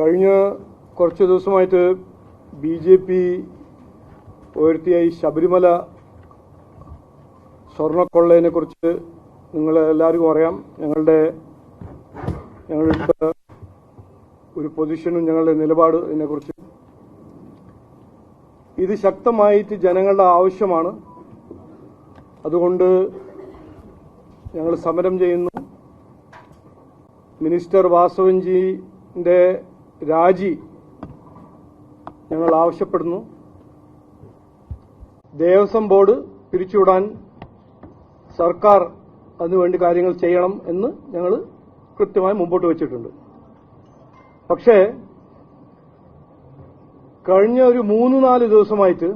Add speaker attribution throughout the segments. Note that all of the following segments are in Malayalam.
Speaker 1: കഴിഞ്ഞ കുറച്ച് ദിവസമായിട്ട് ബി ജെ പി ഉയർത്തിയ ഈ ശബരിമല സ്വർണക്കൊള്ളയെ കുറിച്ച് നിങ്ങൾ എല്ലാവർക്കും അറിയാം. ഞങ്ങളുടെ ഞങ്ങളുടെ ഒരു പൊസിഷനും ഞങ്ങളുടെ നിലപാട് ഇതിനെക്കുറിച്ച് ഇത് ശക്തമായിട്ട് ജനങ്ങളുടെ ആവശ്യമാണ്. അതുകൊണ്ട് ഞങ്ങൾ സമരം ചെയ്യുന്നു. മിനിസ്റ്റർ വാസവൻജിന്റെ രാജി ഞങ്ങൾ ആവശ്യപ്പെടുന്നു. ദേവസ്വം ബോർഡ് പിരിച്ചുവിടാൻ സർക്കാർ അതിനുവേണ്ടി കാര്യങ്ങൾ ചെയ്യണം എന്ന് ഞങ്ങൾ കൃത്യമായി മുമ്പോട്ട് വെച്ചിട്ടുണ്ട്. പക്ഷേ കഴിഞ്ഞ ഒരു മൂന്ന് നാല് ദിവസമായിട്ട്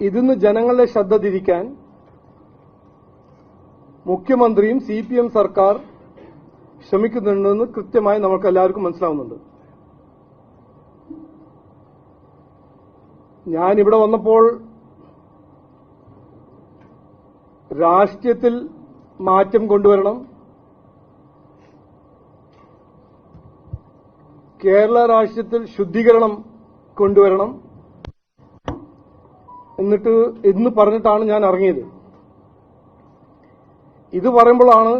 Speaker 1: ഇതിന്ന് ജനങ്ങളുടെ ശ്രദ്ധ തിരിക്കാൻ മുഖ്യമന്ത്രിയും സി സർക്കാർ ശ്രമിക്കുന്നുണ്ടെന്ന് കൃത്യമായി നമുക്ക് എല്ലാവർക്കും മനസ്സിലാവുന്നുണ്ട്. ഞാൻ ഇവിടെ വന്നപ്പോൾ രാഷ്ട്രീയത്തിൽ മാറ്റം കൊണ്ടുവരണം. കേരള രാഷ്ട്രീയത്തിൽ ശുദ്ധീകരണം കൊണ്ടുവരണം. എന്നിട്ട് എന്ന് പറഞ്ഞിട്ടാണ് ഞാൻ ഇറങ്ങിയത്. ഇത് പറയുമ്പോഴാണ്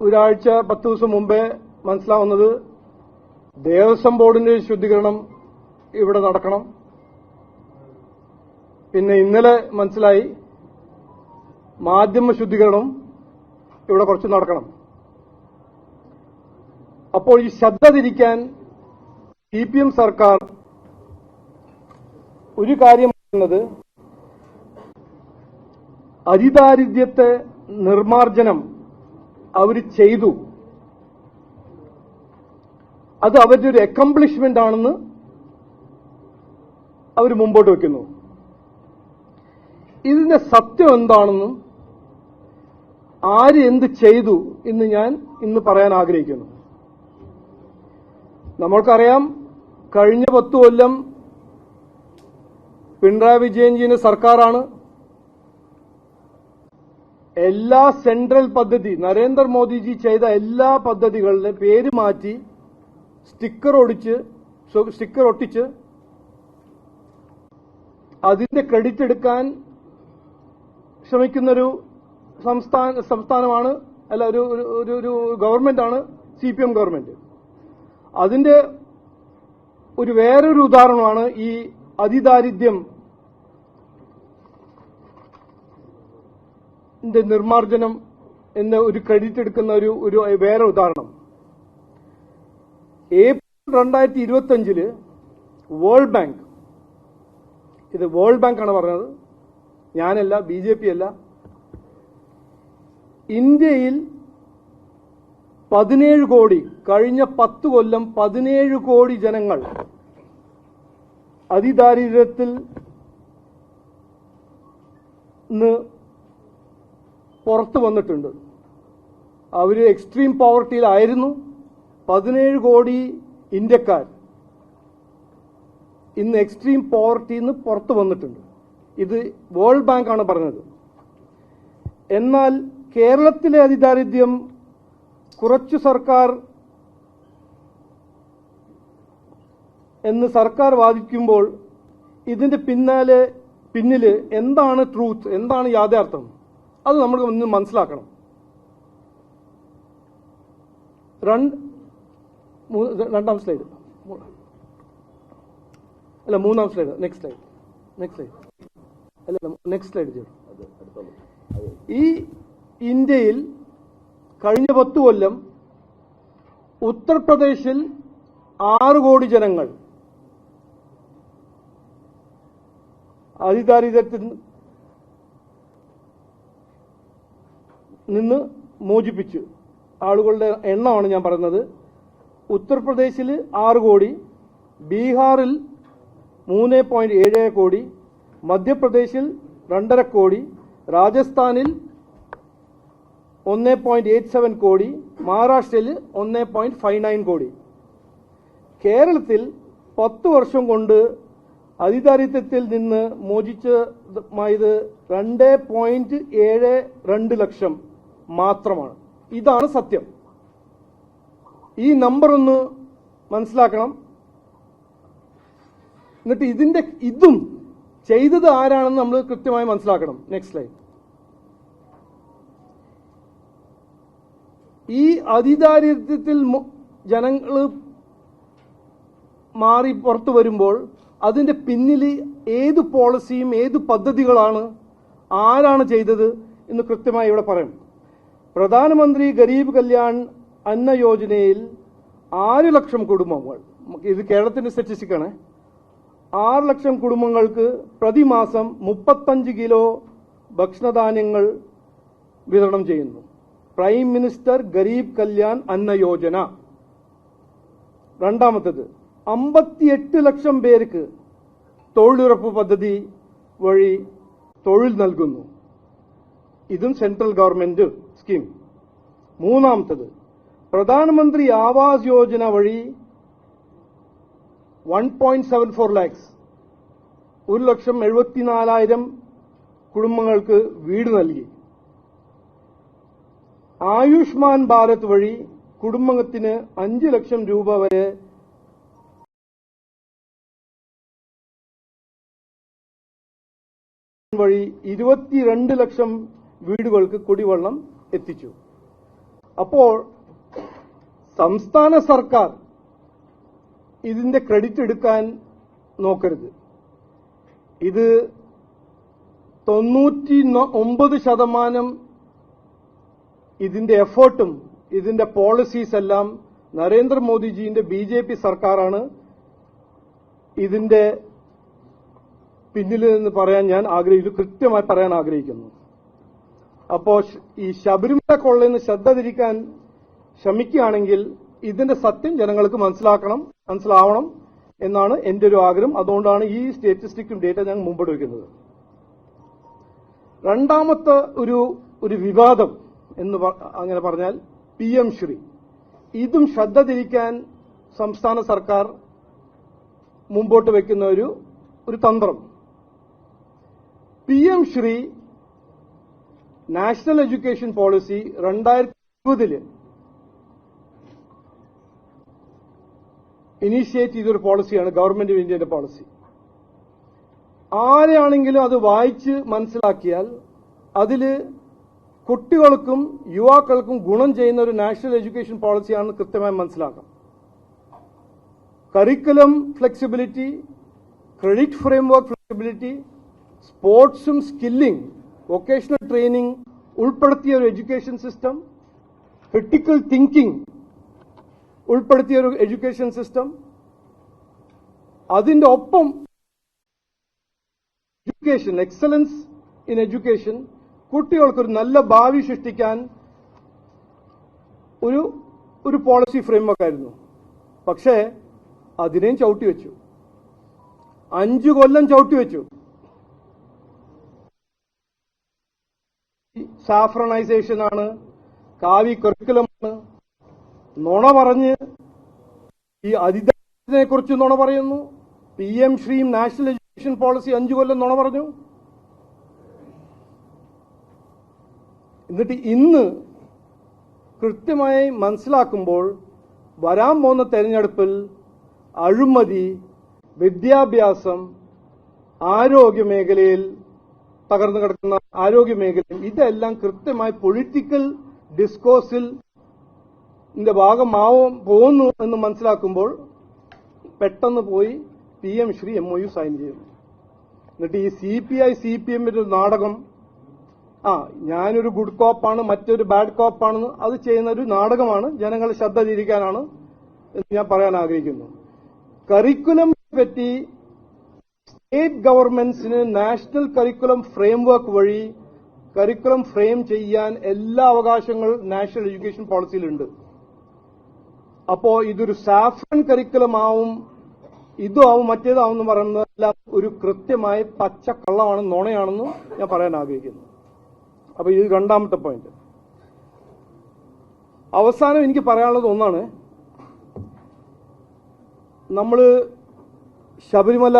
Speaker 1: ഒരാഴ്ച പത്ത് ദിവസം മുമ്പേ മനസ്സിലാവുന്നത് ദേവസ്വം ബോർഡിന്റെ ശുദ്ധീകരണം ഇവിടെ നടക്കണം. പിന്നെ ഇന്നലെ മനസ്സിലായി മാധ്യമ ശുദ്ധീകരണം ഇവിടെ കുറച്ച് നടക്കണം. അപ്പോൾ ഈ ശ്രദ്ധ തിരിക്കാൻ സി പി എം സർക്കാർ ഒരു കാര്യം പറയുന്നത് അതിദാരിദ്ര്യത്തെ നിർമാർജനം അവർ ചെയ്തു. അത് അവരുടെ ഒരു അക്കംപ്ലിഷ്മെന്റ് ആണെന്ന് അവർ മുമ്പോട്ട് വെക്കുന്നു. ഇതിന്റെ സത്യം എന്താണെന്നും ആര് എന്ത് ചെയ്തു എന്ന് ഞാൻ ഇന്ന് പറയാൻ ആഗ്രഹിക്കുന്നു. നമ്മൾക്കറിയാം കഴിഞ്ഞ പത്ത് കൊല്ലം പിണറായി വിജയൻജിന്റെ സർക്കാരാണ്. എല്ലാ സെൻട്രൽ പദ്ധതി നരേന്ദ്രമോദിജി ചെയ്ത എല്ലാ പദ്ധതികളുടെ പേര് മാറ്റി സ്റ്റിക്കർ ഒടിച്ച് സ്റ്റിക്കർ ഒട്ടിച്ച് അതിന്റെ ക്രെഡിറ്റ് എടുക്കാൻ ശ്രമിക്കുന്നൊരു സംസ്ഥാന സംസ്ഥാനമാണ് അല്ല ഒരു ഒരു- ഒരു ഗവൺമെന്റാണ് സി പി എം ഗവൺമെന്റ്. അതിന്റെ ഒരു വേറൊരു ഉദാഹരണമാണ് ഈ അതിദാരിദ്ര്യം നിർമ്മാർജനം എന്ന ഒരു ക്രെഡിറ്റ് എടുക്കുന്ന ഒരു ഒരു വേറെ ഉദാഹരണം. ഏപ്രിൽ രണ്ടായിരത്തി ഇരുപത്തി അഞ്ചിൽ വേൾഡ് ബാങ്ക് ഇത് വേൾഡ് ആണ് പറഞ്ഞത്. ഞാനല്ല ബി ജെ പി അല്ല. ഇന്ത്യയിൽ പതിനേഴ് കോടി കഴിഞ്ഞ പത്ത് കൊല്ലം പതിനേഴ് കോടി ജനങ്ങൾ അതിദാരിദ്ര്യത്തിൽ നിന്ന് പുറത്തു വന്നിട്ടുണ്ട്. അവർ എക്സ്ട്രീം പോവർട്ടിയിലായിരുന്നു പതിനേഴ് കോടി ഇന്ത്യക്കാർ ഇന്ന് എക്സ്ട്രീം പോവർട്ടിയിൽ നിന്ന് പുറത്തു വന്നിട്ടുണ്ട്. ഇത് വേൾഡ് ബാങ്കാണ് പറഞ്ഞത്. എന്നാൽ കേരളത്തിലെ അതിദാരിദ്ര്യം കുറച്ചു സർക്കാർ എന്ന് സർക്കാർ വാദിക്കുമ്പോൾ ഇതിന്റെ പിന്നാലെ പിന്നിൽ എന്താണ് ട്രൂത്ത് എന്താണ് യാഥാർത്ഥ്യം? അത് നമ്മൾ ഒന്ന് മനസ്സിലാക്കണം. രണ്ട് രണ്ടാം സ്ലൈഡ് അല്ല മൂന്നാം slide next slide next slide അല്ല നെക്സ്റ്റ് സ്ലൈഡ് ചെയ്തു ഈ ഇന്ത്യയിൽ കഴിഞ്ഞ പത്ത് കൊല്ലം ഉത്തർപ്രദേശിൽ ആറ് കോടി ജനങ്ങൾ അതിദാരിദ്ര്യത്തിൽ നിന്ന് മോചിപ്പിച്ചു. ആളുകളുടെ എണ്ണമാണ് ഞാൻ പറയുന്നത്. ഉത്തർപ്രദേശിൽ ആറ് കോടി ബീഹാറിൽ മൂന്ന് പോയിന്റ് ഏഴ് കോടി മധ്യപ്രദേശിൽ രണ്ടര കോടി രാജസ്ഥാനിൽ ഒന്ന് പോയിന്റ് എയ്റ്റ് സെവൻ കോടി മഹാരാഷ്ട്രയിൽ ഒന്ന് പോയിന്റ് ഫൈവ് നയൻ കോടി. കേരളത്തിൽ പത്ത് വർഷം കൊണ്ട് അതിദാരിദ്ര്യത്തിൽ നിന്ന് മോചിച്ചതുമായത് രണ്ട് പോയിന്റ് ഏഴ് രണ്ട് ലക്ഷം. മാത്രമാണ്. ഇതാണ് സത്യം. ഈ നമ്പർ ഒന്ന് മനസ്സിലാക്കണം. എന്നിട്ട് ഇതിന്റെ ഇതും ചെയ്തത് ആരാണെന്ന് നമ്മൾ കൃത്യമായി മനസ്സിലാക്കണം. നെക്സ്റ്റ് സ്ലൈഡ് ഈ അതിദാരിദ്ര്യത്തിൽ ജനങ്ങൾ മാറി പുറത്തു വരുമ്പോൾ അതിന്റെ പിന്നിൽ ഏത് പോളിസിയും ഏത് പദ്ധതികളാണ് ആരാണ് ചെയ്തത് എന്ന് കൃത്യമായി ഇവിടെ പറയണം. പ്രധാനമന്ത്രി ഗരീബ് കല്യാൺ അന്ന യോജനയിൽ ആറ് ലക്ഷം കുടുംബങ്ങൾ ഇത് കേരളത്തിന്റെ സ്റ്റാറ്റിസ്റ്റിക് ആണ്. ആറ് ലക്ഷം കുടുംബങ്ങൾക്ക് പ്രതിമാസം മുപ്പത്തഞ്ച് കിലോ ഭക്ഷണധാന്യങ്ങൾ വിതരണം ചെയ്യുന്നു. Prime minister Garib Kalyan Anna Yojana. രണ്ടാമത്തേത് അമ്പത്തിയെട്ട് ലക്ഷം പേർക്ക് തൊഴിലുറപ്പ് പദ്ധതി വഴി തൊഴിൽ നൽകുന്നു. ഇതും സെൻട്രൽ ഗവൺമെന്റ് സ്കീം. മൂന്നാമത്തത് പ്രധാനമന്ത്രി ആവാസ് യോജന വഴി one point seven four lakhs ഒരു ലക്ഷം എഴുപത്തിനാലായിരം കുടുംബങ്ങൾക്ക് വീട് നൽകി. ആയുഷ്മാൻ ഭാരത് വഴി കുടുംബത്തിന് അഞ്ച് ലക്ഷം രൂപ വരെ വഴി ഇരുപത്തിരണ്ട് ലക്ഷം വീടുകൾക്ക് കുടിവെള്ളം എത്തിച്ചു. അപ്പോൾ സംസ്ഥാന സർക്കാർ ഇതിന്റെ ക്രെഡിറ്റ് എടുക്കാൻ നോക്കരുത്. ഇത് തൊണ്ണൂറ്റി ഒമ്പത് ശതമാനം ഇതിന്റെ എഫേർട്ടും ഇതിന്റെ പോളിസീസ് എല്ലാം നരേന്ദ്രമോദിജിന്റെ ബി ജെ പി സർക്കാരാണ് ഇതിന്റെ പിന്നിൽ നിന്ന് പറയാൻ ഞാൻ ആഗ്രഹിക്കുന്നു. കൃത്യമായി പറയാൻ ആഗ്രഹിക്കുന്നു. അപ്പോ ഈ ശബരിമല കൊള്ളയിൽ നിന്ന് ശ്രദ്ധ തിരിക്കാൻ ശ്രമിക്കുകയാണെങ്കിൽ ഇതിന്റെ സത്യം ജനങ്ങൾക്ക് മനസ്സിലാക്കണം മനസ്സിലാവണം എന്നാണ് എന്റെ ഒരു ആഗ്രഹം. അതുകൊണ്ടാണ് ഈ സ്റ്റാറ്റിസ്റ്റിക്കും ഡേറ്റ ഞാൻ മുമ്പോട്ട് വയ്ക്കുന്നത് രണ്ടാമത്തെ ഒരു ഒരു വിവാദം എന്ന് അങ്ങനെ പറഞ്ഞാൽ പി എം ശ്രീ. ഇതും ശ്രദ്ധ തിരിക്കാൻ സംസ്ഥാന സർക്കാർ മുമ്പോട്ട് വയ്ക്കുന്ന ഒരു ഒരു തന്ത്രം. P M Shri national education policy രണ്ടായിരത്തി ഇരുപതിൽ ഇനീഷ്യേറ്റ് ചെയ്തൊരു പോളിസിയാണ് ഗവൺമെന്റ് ഓഫ് ഇന്ത്യയുടെ പോളിസി. ആരെയാണെങ്കിലും അത് വായിച്ച് മനസ്സിലാക്കിയാൽ അതിൽ കുട്ടികൾക്കും യുവാക്കൾക്കും ഗുണം ചെയ്യുന്ന ഒരു നാഷണൽ എഡ്യൂക്കേഷൻ പോളിസിയാണെന്ന് കൃത്യമായി മനസ്സിലാക്കാം. Curriculum flexibility credit framework flexibility സ്പോർട്സും skilling vocational training ഉൾപ്പെടുത്തിയ ഒരു എഡ്യൂക്കേഷൻ സിസ്റ്റം ക്രിട്ടിക്കൽ തിങ്കിങ് ഉൾപ്പെടുത്തിയ ഒരു എഡ്യൂക്കേഷൻ സിസ്റ്റം അതിന്റെ ഒപ്പം എഡ്യൂക്കേഷൻ എക്സലൻസ് ഇൻ എഡ്യൂക്കേഷൻ കുട്ടികൾക്കൊരു നല്ല ഭാവി സൃഷ്ടിക്കാൻ ഒരു ഒരു പോളിസി ഫ്രെയിംവർക്ക് ആയിരുന്നു. പക്ഷേ അതിനെയും ചവിട്ടി വെച്ചു. അഞ്ചു കൊല്ലം ചവിട്ടി വെച്ചു. സാഫ്രണൈസേഷൻ ആണ്. കാവി കറിക്കുലമാണ് നുണ പറഞ്ഞ് ഈ അതിദാരിദ്ര്യത്തിനെ കുറിച്ച് നുണ പറയുന്നു. P M Shri national education policy അഞ്ചു കൊല്ലം നുണ പറഞ്ഞു. എന്നിട്ട് ഇന്ന് കൃത്യമായി മനസ്സിലാക്കുമ്പോൾ വരാൻ പോകുന്ന തെരഞ്ഞെടുപ്പിൽ അഴിമതി വിദ്യാഭ്യാസം ആരോഗ്യ മേഖലയിൽ തകർന്നു കിടക്കുന്ന ആരോഗ്യ മേഖലയും ഇതെല്ലാം കൃത്യമായി പൊളിറ്റിക്കൽ ഡിസ്കോഴ്സിൽ ഭാഗമാവും പോകുന്നു എന്ന് മനസ്സിലാക്കുമ്പോൾ പെട്ടെന്ന് പോയി P M Shri M O U sign ചെയ്യുന്നു. എന്നിട്ട് ഈ C P I C P എമ്മിന്റെ ഒരു നാടകം ആ ഞാനൊരു ഗുഡ് കോപ്പാണ് മറ്റൊരു ബാഡ് കോപ്പാണെന്ന് അത് ചെയ്യുന്ന ഒരു നാടകമാണ് ജനങ്ങൾ ശ്രദ്ധ തിരിക്കാനാണ് എന്ന് ഞാൻ പറയാൻ ആഗ്രഹിക്കുന്നു. കരിക്കുലം പറ്റി സ്റ്റേറ്റ് ഗവൺമെന്റ്സിന് നാഷണൽ കരിക്കുലം ഫ്രെയിംവർക്ക് വഴി കരിക്കുലം ഫ്രെയിം ചെയ്യാൻ എല്ലാ അവകാശങ്ങളും നാഷണൽ എഡ്യൂക്കേഷൻ പോളിസിയിലുണ്ട് അപ്പോ ഇതൊരു സാഫ്രൻ കരിക്കുലം ആവും ഇതും ആവും മറ്റേതാവും എന്ന് പറയുന്നതെല്ലാം ഒരു കൃത്യമായ പച്ചക്കള്ളമാണ് കള്ളമാണ് നുണയാണെന്ന് ഞാൻ പറയാൻ ആഗ്രഹിക്കുന്നു. അപ്പൊ ഇത് രണ്ടാമത്തെ പോയിന്റ് അവസാനം എനിക്ക് പറയാനുള്ളത് ഒന്നാണ്. നമ്മൾ ശബരിമല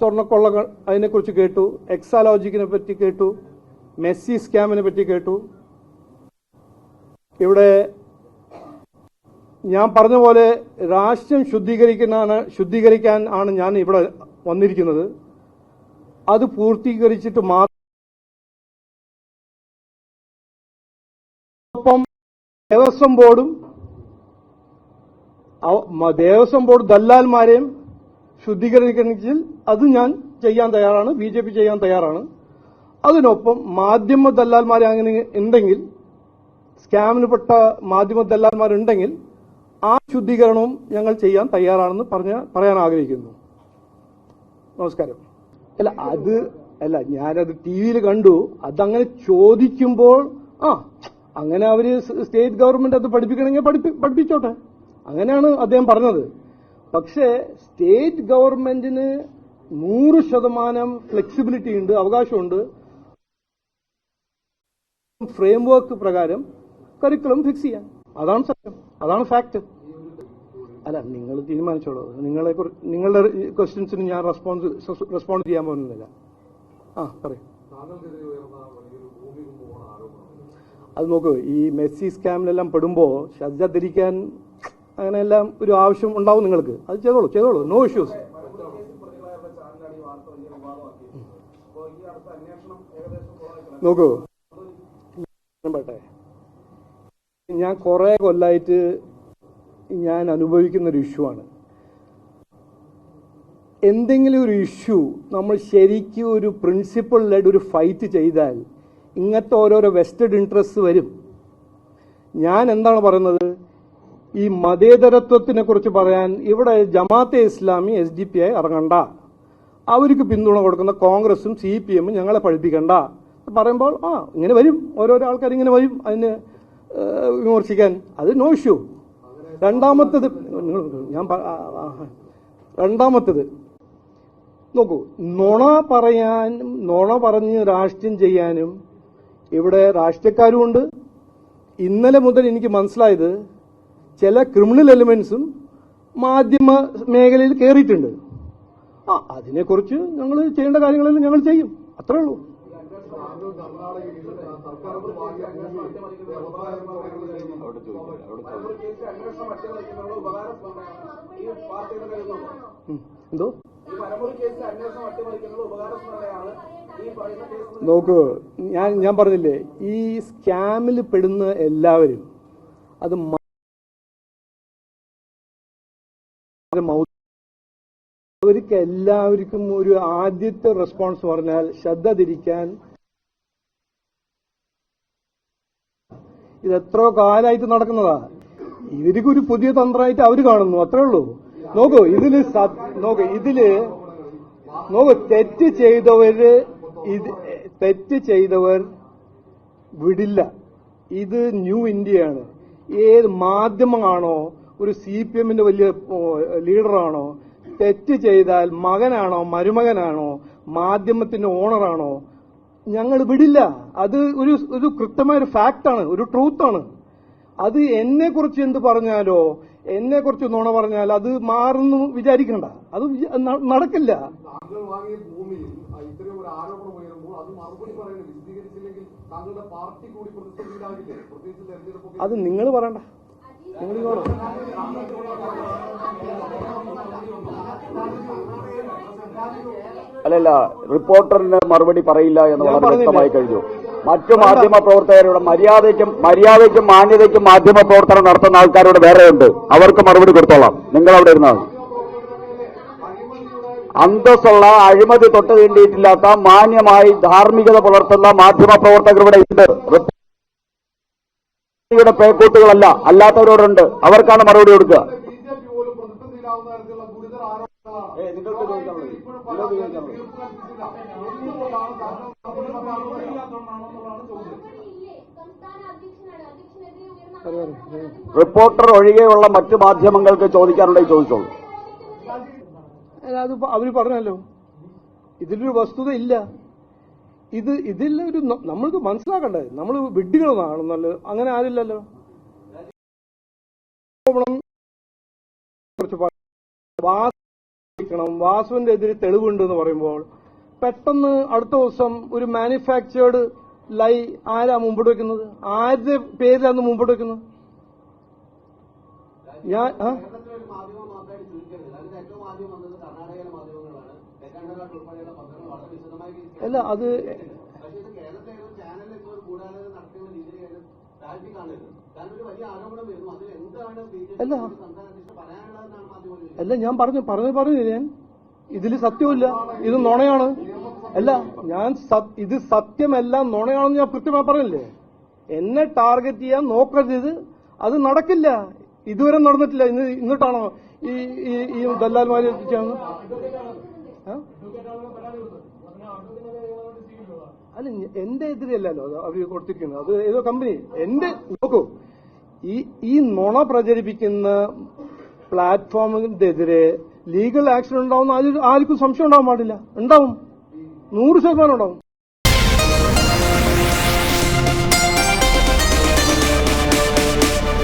Speaker 1: സ്വർണക്കൊള്ളകൾ അതിനെക്കുറിച്ച് കേട്ടു എക്സാലോജിക്കിനെ പറ്റി കേട്ടു മെസ്സി സ്കാമിനെ പറ്റി കേട്ടു. ഇവിടെ ഞാൻ പറഞ്ഞ പോലെ രാഷ്ട്രം ശുദ്ധീകരിക്കാനാണ് ശുദ്ധീകരിക്കാൻ ആണ് ഞാൻ ഇവിടെ വന്നിരിക്കുന്നത്. അത് പൂർത്തീകരിച്ചിട്ട് മാത്രം ദേവസ്വം ബോർഡും ദേവസ്വം ബോർഡ് ദല്ലാൽമാരെയും ശുദ്ധീകരിക്കണമെങ്കിൽ അത് ഞാൻ ചെയ്യാൻ തയ്യാറാണ് ബി ജെ പി ചെയ്യാൻ തയ്യാറാണ്. അതിനൊപ്പം മാധ്യമ ദല്ലാൽമാരെ അങ്ങനെ ഉണ്ടെങ്കിൽ സ്കാമിൽപ്പെട്ട മാധ്യമ ദല്ലാൽമാരുണ്ടെങ്കിൽ ആ ശുദ്ധീകരണവും ഞങ്ങൾ ചെയ്യാൻ തയ്യാറാണെന്ന് പറഞ്ഞ പറയാൻ ആഗ്രഹിക്കുന്നു. നമസ്കാരം. അല്ല അത് അല്ല ഞാനത് ടി വിയിൽ കണ്ടു. അതങ്ങനെ ചോദിക്കുമ്പോൾ ആ അങ്ങനെ അവർ സ്റ്റേറ്റ് ഗവൺമെന്റ് അത് പഠിപ്പിക്കണമെങ്കിൽ പഠിപ്പി- പഠിപ്പിച്ചോട്ടെ. അങ്ങനെയാണ് അദ്ദേഹം പറഞ്ഞത്. പക്ഷേ സ്റ്റേറ്റ് ഗവൺമെന്റിന് നൂറ് ശതമാനം ഫ്ലെക്സിബിലിറ്റി ഉണ്ട് അവകാശമുണ്ട്. ഫ്രെയിംവർക്ക് പ്രകാരം കരിക്കുലം ഫിക്സ് ചെയ്യാൻ. അതാണ് സത്യം. അതാണ് ഫാക്ട് അല്ല നിങ്ങൾ തീരുമാനിച്ചോളൂ. നിങ്ങളെ നിങ്ങളുടെ ക്വസ്റ്റ്യൻസിന് ഞാൻ റെസ്പോൺസ് റെസ്പോണ്ട് ചെയ്യാൻ പോകുന്നില്ല. ആ പറയും. അത് നോക്കൂ ഈ മെസ്സി സ്കാമിലെല്ലാം പെടുമ്പോൾ ശ്രദ്ധ ധരിക്കാൻ അങ്ങനെയെല്ലാം ഒരു ആവശ്യം ഉണ്ടാവും നിങ്ങൾക്ക്. അത് ചെയ്തോളൂ ചെയ്തോളൂ. നോ ഇഷ്യൂസ് നോക്കൂ. ഞാൻ കുറെ കൊല്ലായിട്ട് ഞാൻ അനുഭവിക്കുന്ന ഒരു ഇഷ്യൂ ആണ്. എന്തെങ്കിലും ഒരു ഇഷ്യൂ നമ്മൾ ശരിക്കും ഒരു പ്രിൻസിപ്പളിലായിട്ട് ഒരു ഫൈറ്റ് ചെയ്താൽ ഇങ്ങനത്തെ ഓരോരോ വെസ്റ്റഡ് ഇൻട്രസ്റ്റ് വരും. ഞാൻ എന്താണ് പറയുന്നത്? ഈ മതേതരത്വത്തിനെ കുറിച്ച് പറയാൻ ഇവിടെ Jamaat e Islami S D P I ഇറങ്ങണ്ട. അവർക്ക് പിന്തുണ കൊടുക്കുന്ന കോൺഗ്രസും സി പി എമ്മും ഞങ്ങളെ പഠിപ്പിക്കണ്ട. പറയുമ്പോൾ ആ ഇങ്ങനെ വരും. ഓരോരോ ആൾക്കാർ ഇങ്ങനെ വരും അതിന് വിമർശിക്കാൻ. അത് നോ ഇഷ്യൂ രണ്ടാമത്തത് നിങ്ങൾ ഞാൻ. രണ്ടാമത്തത് നോക്കൂ നുണ പറയാനും നുണ പറഞ്ഞ് രാഷ്ട്രീയം ചെയ്യാനും ഇവിടെ രാഷ്ട്രീയക്കാരുമുണ്ട് ഇന്നലെ മുതൽ എനിക്ക് മനസ്സിലായത് ചില ക്രിമിനൽ എലിമെന്റ്സും മാധ്യമ മേഖലയിൽ കയറിയിട്ടുണ്ട് ആ അതിനെക്കുറിച്ച് ഞങ്ങൾ ചെയ്യേണ്ട കാര്യങ്ങളെല്ലാം ഞങ്ങൾ ചെയ്യും. അത്രേ ഉള്ളൂ. എന്തോ? നോക്കൂ ഞാൻ ഞാൻ പറഞ്ഞില്ലേ ഈ സ്കാമിൽ പെടുന്ന എല്ലാവരും അത് അവർക്ക് എല്ലാവർക്കും ഒരു ആദ്യത്തെ റെസ്പോൺസ് പറഞ്ഞാൽ ശ്രദ്ധ തിരിക്കാൻ ഇത് എത്രയോ കാലമായിട്ട് നടക്കുന്നതാ. ഇവർക്ക് ഒരു പുതിയ തന്ത്രമായിട്ട് അവർ കാണുന്നു അത്രേ ഉള്ളൂ. നോക്കൂ ഇതിൽ നോക്കൂ ഇതിൽ നോക്കൂ തെറ്റ് ചെയ്തവര് ഇത് തെറ്റ് ചെയ്തവർ വിടില്ല. ഇത് ന്യൂ ഇന്ത്യയാണ്. ഏത് മാധ്യമമാണോ ഒരു സി പി എമ്മിന്റെ വലിയ ലീഡറാണോ? തെറ്റ് ചെയ്താൽ മകനാണോ മരുമകനാണോ മാധ്യമത്തിന്റെ ഓണറാണോ? ഞങ്ങൾ വിടില്ല. അത് ഒരു ഒരു കൃത്യമായ ഒരു ഫാക്റ്റാണ് ഒരു ട്രൂത്താണ്. അത് എന്നെ കുറിച്ച് എന്ത് പറഞ്ഞാലോ എന്നെ കുറിച്ച് നുണ പറഞ്ഞാൽ അത് മാറുന്നു വിചാരിക്കണ്ട. അത് നടക്കില്ല.
Speaker 2: അത്
Speaker 1: നിങ്ങൾ പറയണ്ട.
Speaker 3: അല്ലല്ല റിപ്പോർട്ടറിന് മറുപടി പറയില്ല എന്ന് വളരെ? വ്യക്തമായി കഴിഞ്ഞു. മറ്റു മാധ്യമ പ്രവർത്തകരുടെ മര്യാദയ്ക്കും മര്യാദയ്ക്കും മാന്യതയ്ക്കും മാധ്യമ പ്രവർത്തനം നടത്തുന്ന ആൾക്കാരോട് വേറെയുണ്ട്. അവർക്ക് മറുപടി കൊടുത്തോളാം. നിങ്ങൾ അവിടെ ഇരുന്നാൽ അന്തസ്സുള്ള അഴിമതി തൊട്ട് തീണ്ടിയിട്ടില്ലാത്ത മാന്യമായി ധാർമ്മികത പുലർത്തുന്ന മാധ്യമ പ്രവർത്തകർ ഇവിടെ ഉണ്ട്. യുടെ പേക്കൂട്ടുകളല്ല അല്ലാത്തവരോടുണ്ട്. അവർക്കാണ് മറുപടി കൊടുക്കുക. റിപ്പോർട്ടർ ഒഴികെയുള്ള മറ്റു മാധ്യമങ്ങൾക്ക് ചോദിക്കാനുണ്ടെങ്കിൽ ചോദിച്ചോളൂ.
Speaker 1: അത് അവർ പറഞ്ഞല്ലോ ഇതിലൊരു വസ്തുത ഇല്ല. ഇത് ന- നമ്മൾക്ക് മനസ്സിലാക്കണ്ടേ? നമ്മൾ വിഡ്ഢികളാണെന്നല്ലോ അങ്ങനെ ആരില്ലല്ലോ. ആരോപണം കുറിച്ച് പറ- വാസു വാസുവിന്റെ എതിരെ തെളിവുണ്ട് എന്ന് പറയുമ്പോൾ പെട്ടെന്ന് അടുത്ത ദിവസം ഒരു മാനുഫാക്ചേർഡ് ലൈ ആരാ മുമ്പോട്ട് വെക്കുന്നത്? ആരുടെ പേരിലാണ് മുമ്പോട്ട് വെക്കുന്നത്? ഞാൻ അല്ല അത് അല്ല. അല്ല ഞാൻ പറഞ്ഞു പറഞ്ഞു പറഞ്ഞു ഞാൻ? ഇതിൽ സത്യമില്ല ഇത് നുണയാണ്. അല്ല ഞാൻ ഇത് സത്യമല്ല നുണയാണെന്ന് ഞാൻ കൃത്യമായി പറഞ്ഞില്ലേ? എന്നെ ടാർഗറ്റ് ചെയ്യാൻ നോക്കരുത് ഇത്. അത് നടക്കില്ല. ഇതുവരെ നടന്നിട്ടില്ല. ഇന്ന് ഇന്നിട്ടാണോ ഈ ഈ ദല്ലാൽമാരെ എത്തിച്ചാണ്? അല്ല എന്റെ എതിരല്ലല്ലോ അവർ കൊടുത്തിരിക്കുന്നത്. അത് ഏതോ കമ്പനി എന്റെ നോക്കൂ ഈ ഈ നുണ പ്രചരിപ്പിക്കുന്ന പ്ലാറ്റ്ഫോമിനെതിരെ ലീഗൽ ആക്ഷൻ ഉണ്ടാവുന്ന ആർക്കും സംശയം ഉണ്ടാവാൻ പാടില്ല. ഉണ്ടാവും. നൂറ് ശതമാനം ഉണ്ടാവും.